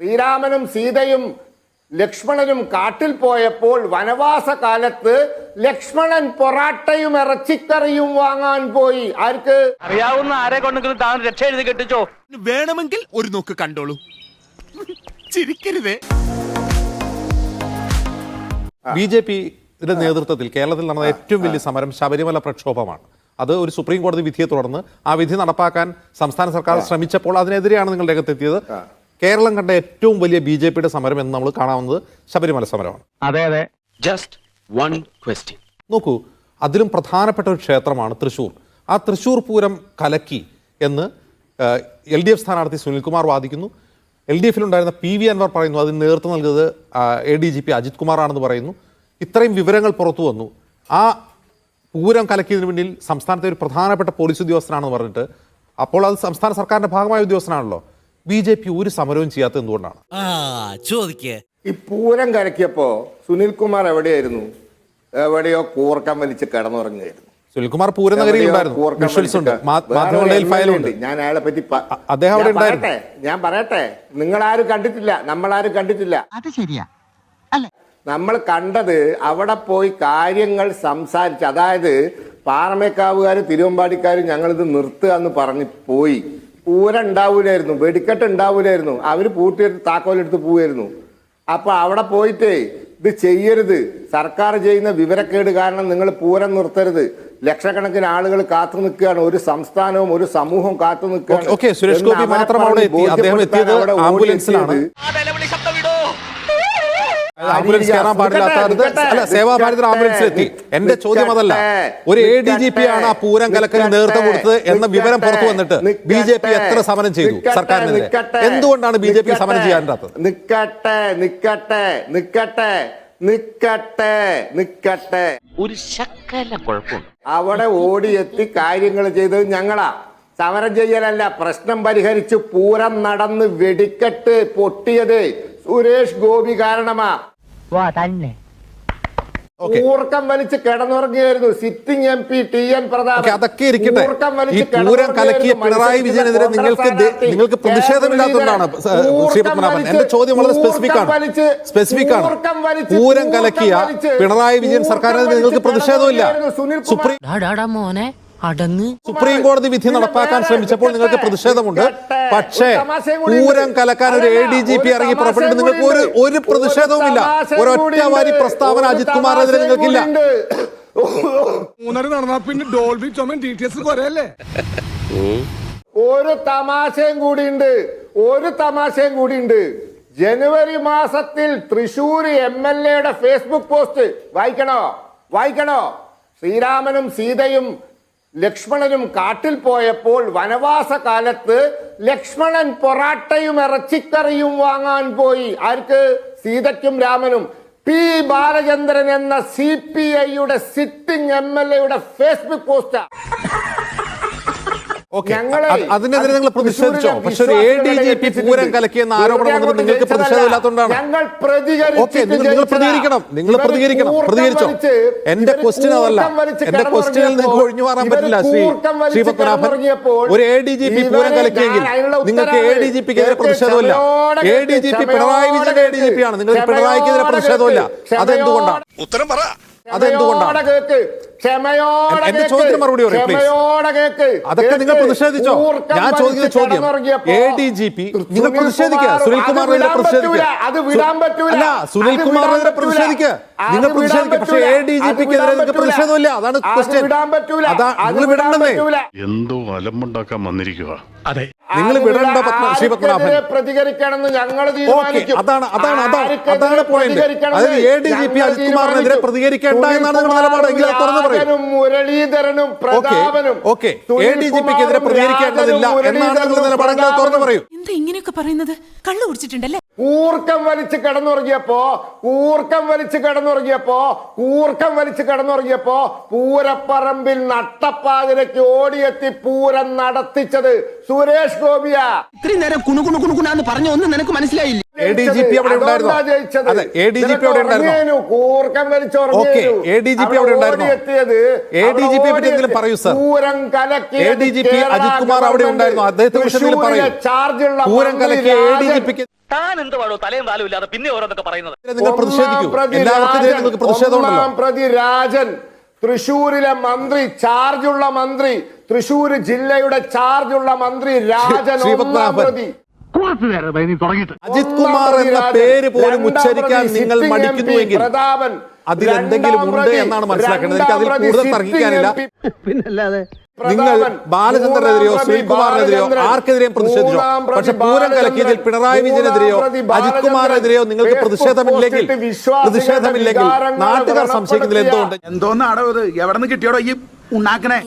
ശ്രീരാമനും സീതയും ലക്ഷ്മണനും കാട്ടിൽ പോയപ്പോൾ വനവാസ കാലത്ത് ലക്ഷ്മണൻ പൊറാട്ടയും ഇറച്ചിക്കറിയും വാങ്ങാൻ പോയി. ആർക്ക്? അറിയാവുന്ന ആരെ കൊണ്ടെങ്കിലും താൻ രക്ഷ എഴുതി കെട്ടിച്ചോ? വേണമെങ്കിൽ ഒരു നോക്ക് കണ്ടോളൂ. ചിരിക്കരുതേ. ബി ജെ പിയുടെ നേതൃത്വത്തിൽ കേരളത്തിൽ നടന്ന ഏറ്റവും വലിയ സമരം ശബരിമല പ്രക്ഷോഭമാണ്. അത് ഒരു സുപ്രീം കോടതി വിധിയെ തുടർന്ന് ആ വിധി നടപ്പാക്കാൻ സംസ്ഥാന സർക്കാർ ശ്രമിച്ചപ്പോൾ അതിനെതിരെയാണ് നിങ്ങൾ രംഗത്തെത്തിയത്. കേരളം കണ്ട ഏറ്റവും വലിയ ബി ജെ പിയുടെ സമരം എന്ന് നമ്മൾ കാണാവുന്നത് ശബരിമല സമരമാണ്. അതെ അതെ. ജസ്റ്റ് വൺ ക്വസ്റ്റ്യൻ നോക്കൂ അതിലും പ്രധാനപ്പെട്ട ഒരു ക്ഷേത്രമാണ് തൃശ്ശൂർ ആ തൃശ്ശൂർ പൂരം കലക്കി എന്ന് എൽ ഡി എഫ് സ്ഥാനാർത്ഥി സുനിൽകുമാർ വാദിക്കുന്നു. എൽ ഡി എഫിലുണ്ടായിരുന്ന പി വി അൻവർ പറയുന്നു അതിന് നേതൃത്വം നൽകിയത് A D G P Ajith കുമാറാണെന്ന് പറയുന്നു. ഇത്രയും വിവരങ്ങൾ പുറത്തു വന്നു. ആ പൂരം കലക്കിയതിന് പിന്നിൽ സംസ്ഥാനത്തെ ഒരു പ്രധാനപ്പെട്ട പോലീസ് ഉദ്യോഗസ്ഥനാണെന്ന് പറഞ്ഞിട്ട് അപ്പോൾ അത് സംസ്ഥാന സർക്കാരിന്റെ ഭാഗമായ ഉദ്യോഗസ്ഥനാണല്ലോ. ബി ജെ പി ഒരു സമരവും ചെയ്യാത്തത് എന്തുകൊണ്ടാണ്? ആ ചോദിക്കേ. ഈ പൂരം കരക്കിയപ്പോ സുനിൽകുമാർ എവിടെയായിരുന്നു? എവിടെയോ കൂർക്കം വലിച്ച് കിടന്നുറങ്ങുകയായിരുന്നു. സുനിൽകുമാർ പൂരം നഗരിയിൽ എവിടെയോ ഉണ്ടായിരുന്നു. കൂർക്കം വിഷ്വൽസ് ഉണ്ട്. വലിച്ച് മാ- വേറെ മാധ്യമങ്ങളിൽ ഒരു ഫയലുണ്ട് ഞാൻ അയാളെ പറ്റി അദ്ദേഹം അവിടെ ഞാൻ ഉണ്ടായിരുന്നു. പറയട്ടെ, ഞാൻ പറയട്ടെ. നിങ്ങളാരും കണ്ടിട്ടില്ല നമ്മളാരും കണ്ടിട്ടില്ല. അത് ശരിയാ. അല്ല. നമ്മൾ കണ്ടത് അവിടെ പോയി കാര്യങ്ങൾ സംസാരിച്ച് അതായത് പാറമേക്കാവുകാരും തിരുവമ്പാടിക്കാരും ഞങ്ങളിത് നിർത്തുക എന്ന് പറഞ്ഞ് പോയി. പൂരം ഉണ്ടാവൂലായിരുന്നു വെടിക്കെട്ട് ഉണ്ടാവൂലായിരുന്നു അവർ പൂട്ടിയെടുത്ത് താക്കോലെടുത്ത് പോവായിരുന്നു അപ്പൊ അവിടെ പോയിട്ട് ഇത് ചെയ്യരുത്. സർക്കാർ ചെയ്യുന്ന വിവരക്കേട് കാരണം നിങ്ങൾ പൂരം നിർത്തരുത്. ലക്ഷക്കണക്കിന് ആളുകൾ കാത്തു നിൽക്കുകയാണ്. ഒരു സംസ്ഥാനവും ഒരു സമൂഹവും കാത്തു നിൽക്കുകയാണ്. സുരേഷ് ഗോപി മാത്രമാണ്. അദ്ദേഹം എത്തിയത് ആംബുലൻസിലാണ്. ആംബുലൻസ് കയറാൻ പാടില്ലാത്തത് അല്ല സേവാഭാരതിന് ആംബുലൻസിൽ എത്തി എന്റെ ചോദ്യം അതല്ല. ഒരു എ ഡി ജി പി ആണ് ആ പൂരം കലക്കൽ നേതൃത്വം കൊടുത്തത് എന്ന വിവരം പുറത്തു വന്നിട്ട് ബി ജെ പി എത്ര സമരം ചെയ്തു സർക്കാരിനെതിരെ? എന്തുകൊണ്ടാണ് ബി ജെ പി സമരം ചെയ്യാനാത്തത് നിക്കട്ടെ നിക്കട്ടെ നിക്കട്ടെ നിക്കട്ടെ നിക്കട്ടെ ഒരു ശക്കല കുഴപ്പമുണ്ട്. അവിടെ ഓടിയെത്തി കാര്യങ്ങൾ ചെയ്തത് ഞങ്ങളാ. സമരം ചെയ്യലല്ല പ്രശ്നം പരിഹരിച്ച് പൂരം നടന്ന് വെടിക്കെട്ട് പൊട്ടിയത് സുരേഷ് ഗോപി കാരണമാ. തന്നെ. ഊർക്കം വലിച്ച് കിടന്നുറങ്ങിയായിരുന്നു. Sitting M P T N Prathap അതൊക്കെ ഇരിക്കട്ടെ. ഊർക്കം ഈ വലിച്ച് പൂരം കലക്കിയ പിണറായി വിജയനെതിരെ നിങ്ങൾക്ക് നിങ്ങൾക്ക് പ്രതിഷേധമില്ലാത്തതുകൊണ്ടാണ് ശ്രീ പത്മനാഭൻ. എന്റെ ചോദ്യം വളരെ സ്പെസിഫിക് ആണ്. സ്പെസിഫിക് ആണ്. പൂരം കലക്കിയ പിണറായി വിജയൻ സർക്കാരിനെതിരെ നിങ്ങൾക്ക് പ്രതിഷേധമില്ല. സുപ്രീം മോനെ. അടങ്ങ്. സുപ്രീം കോടതി വിധി നടപ്പാക്കാൻ ശ്രമിച്ചപ്പോൾ നിങ്ങൾക്ക് പ്രതിഷേധമുണ്ട്. പക്ഷേ പൂരം കലക്കാൻ ഒരു എ ഡി ജി പി ഇറങ്ങി പുറപ്പെട്ടിട്ട് നിങ്ങൾക്ക് ഒരു ഒരു പ്രതിഷേധവുമില്ല. ഒരൊറ്റ വാരി പ്രസ്താവന അജിത് കുമാറിനെതിരെ നിങ്ങൾക്കില്ല. മൂന്നര നടന്നാ പിന്നെ ഡോൾബി ചുമൻ ഡീറ്റെയിൽസ് കുറയല്ലേ ഒരു തമാശയും കൂടിയുണ്ട് ഒരു തമാശയും കൂടിയുണ്ട് ജനുവരി മാസത്തിൽ തൃശൂർ എം എൽ എയുടെ ഫേസ്ബുക്ക് പോസ്റ്റ് വായിക്കണോ? വായിക്കണോ? ശ്രീരാമനും സീതയും ലക്ഷ്മണനും കാട്ടിൽ പോയപ്പോൾ വനവാസ കാലത്ത് ലക്ഷ്മണൻ പൊറാട്ടയും ഇറച്ചിക്കറിയും വാങ്ങാൻ പോയി. ആർക്ക്? സീതയ്ക്കും രാമനും. പി. ബാലചന്ദ്രൻ എന്ന സി പി ഐയുടെ സിറ്റിംഗ് എം എൽ എയുടെ ഫേസ്ബുക്ക് പോസ്റ്റാ. ഓക്കെ ഞങ്ങളെ അതിനെതിരെ നിങ്ങൾ പ്രതിഷേധിച്ചോ? പക്ഷെ ഒരു A D G P Pooram കലക്കിയെന്ന ആരോപണം വന്നത് നിങ്ങൾക്ക് പ്രതിഷേധമില്ലാത്തതുകൊണ്ടാണ് ഓക്കെ നിങ്ങൾ പ്രതികരിക്കണം. നിങ്ങൾ പ്രതികരിക്കണം. പ്രതികരിച്ചോ? എന്റെ ക്വസ്റ്റ്യൻ അതല്ല. എന്റെ ക്വസ്റ്റ്യനിൽ നിങ്ങൾക്ക് ഒഴിഞ്ഞു മാറാൻ പറ്റില്ല. ശ്രീ ശ്രീ പത്മനാഭൻ ഒരു A D G P Pooram കലക്കിയെങ്കിൽ നിങ്ങൾക്ക് എ. ഡി ജി പിക്ക് എതിരെ പ്രതിഷേധമില്ല. A D G P Pinarayi Vijayan A D G P ആണ്. നിങ്ങൾ പിണറായിക്കെതിരെ പ്രതിഷേധമില്ല. അതെന്തുകൊണ്ടാണ്? ഉത്തരം പറ അതെന്തുകൊണ്ടാണ്? അതൊക്കെ നിങ്ങൾ പ്രതിഷേധിച്ചോ? ഞാൻ ചോദിക്കുന്ന ചോദ്യം എ ഡി ജി പി നിങ്ങൾ പ്രതിഷേധിക്കുക. കുമാർ സുനിൽ അത് വിടാൻ പ്രതിഷേധിക്കുക. പറ്റൂല, അത് വിടാൻ പറ്റൂല. അല്ല സുനിൽ അത് കുമാറിനെതിരെ വിടാൻ പ്രതിഷേധിക്കുക. നിങ്ങൾ പ്രതിഷേധിക്കുക. പക്ഷേ എ ഡി ജി പിക്കെതിരെ നിങ്ങൾക്ക് പ്രതിഷേധമില്ല. അതാണ് അത് ക്വസ്റ്റ്യൻ. അതാ നിങ്ങൾ വിടാൻ എന്തോ അലമ്പുണ്ടാക്കാൻ വന്നിരിക്കുക. അതെ. നിങ്ങൾ വിടണ്ട വിടേണ്ട ശ്രീ പത്മനാഭൻ. പ്രതികരിക്കണമെന്ന് ഞങ്ങൾ തീരുമാനിക്കും. അതാണ് അതാണ് അതാണ് അതാണ് പോയിന്റ് അതായത് A D G P Ajith കുമാറിനെതിരെ പ്രതികരിക്കേണ്ട എന്നാണ് നിങ്ങളുടെ നിലപാട്. എങ്കിൽ തുറന്നു പറയും. രാജനും മുരളീധരനും പ്രതാപനും ഓക്കെ. എ ഡി ജി പിക്കെതിരെ പ്രതികരിക്കേണ്ടതില്ല എന്നാണ് നിങ്ങളുടെ നിലപാടെങ്കിൽ അത് തുറന്നു പറയൂ. എന്താ ഇങ്ങനെയൊക്കെ പറയുന്നത്? കള്ളു കുടിച്ചിട്ടുണ്ടല്ലേ? ഊർക്കം വലിച്ച് കിടന്നുറങ്ങിയപ്പോ ഊർക്കം വലിച്ച് കിടന്നുറങ്ങിയപ്പോ ഊർക്കം വലിച്ച് കിടന്നുറങ്ങിയപ്പോ പൂരപ്പറമ്പിൽ നട്ടപ്പാതിരക്ക് ഓടിയെത്തി പൂരം നടത്തിച്ചത് സുരേഷ് ഗോപിയാ. ഇത്രയും നേരം കുണുകുണു കുണുകുണു കുണുകുണാന്ന് പറഞ്ഞു ഒന്നും നിനക്ക് മനസ്സിലായില്ല എ ഡി ജി പി അവിടെ ഉണ്ടായിരുന്നു? അതെ എ ഡി ജി പി അവിടെ ഉണ്ടായിരുന്നു? ഉറങ്ങിയേനു, കൂർക്കം okay A D G P അവിടെ ഉണ്ടായിരുന്നു? ഓടിയെത്തിയത് എ ഡി ജി പിയെ പറ്റി എന്തെങ്കിലും പറയൂ sir. Pooram കലക്കിയത് A D G P Ajith Kumar അവിടെ ഉണ്ടായിരുന്നു? അദ്ദേഹത്തെ കുറിച്ച് എന്തെങ്കിലും പറയൂ. തൃശ്ശൂരിലെ ചാർജുള്ള പൂരം മന്ത്രി കലക്കിയ എ ഡി ജി രാജൻ പിക്ക് താൻ എന്ത് പാടോ? തലയും താലും ഇല്ലാതെ പിന്നെ ഓരോന്നൊക്കെ പറയുന്നത്. നിങ്ങൾ പ്രതിഷേധിക്കൂ. ഒന്നാം പ്രതി എല്ലാവർക്കെതിരെ രാജൻ, നിങ്ങൾക്ക് പ്രതിഷേധമുണ്ടല്ലോ. ഒന്നാം പ്രതി രാജൻ തൃശൂരിലെ മന്ത്രി ചാർജുള്ള മന്ത്രി തൃശൂർ ജില്ലയുടെ ചാർജുള്ള മന്ത്രി രാജൻ അജിത് കുമാർ എന്ന പേര് പോലും ഉച്ചരിക്കാൻ നിങ്ങൾ മടിക്കുന്നുവെങ്കിൽ അതിലെന്തെങ്കിലും ഉണ്ട് എന്നാണ് മനസ്സിലാക്കുന്നത് എനിക്ക് അതിൽ കൂടുതൽ തർക്കിക്കാനില്ല. പിന്നല്ലാതെ നിങ്ങൾ ബാലചന്ദ്രനെതിരെയോ ശ്രീകുമാറിനെതിരെയോ ആർക്കെതിരെയും പ്രതിഷേധിച്ചോ? പക്ഷെ പൂരം കലക്കിയതിൽ പിണറായി വിജയനെതിരെയോ അജിത് കുമാറിനെതിരെയോ നിങ്ങൾക്ക് പ്രതിഷേധമില്ലെങ്കിൽ പ്രതിഷേധമില്ലെങ്കിൽ നാട്ടുകാർ സംശയിക്കുന്നതിൽ എന്തോ ഉണ്ട് എന്തോന്നാണോ ഇത്? എവിടെ നിന്ന് കിട്ടിയോടോ ഈ ഉണ്ടാക്കണേ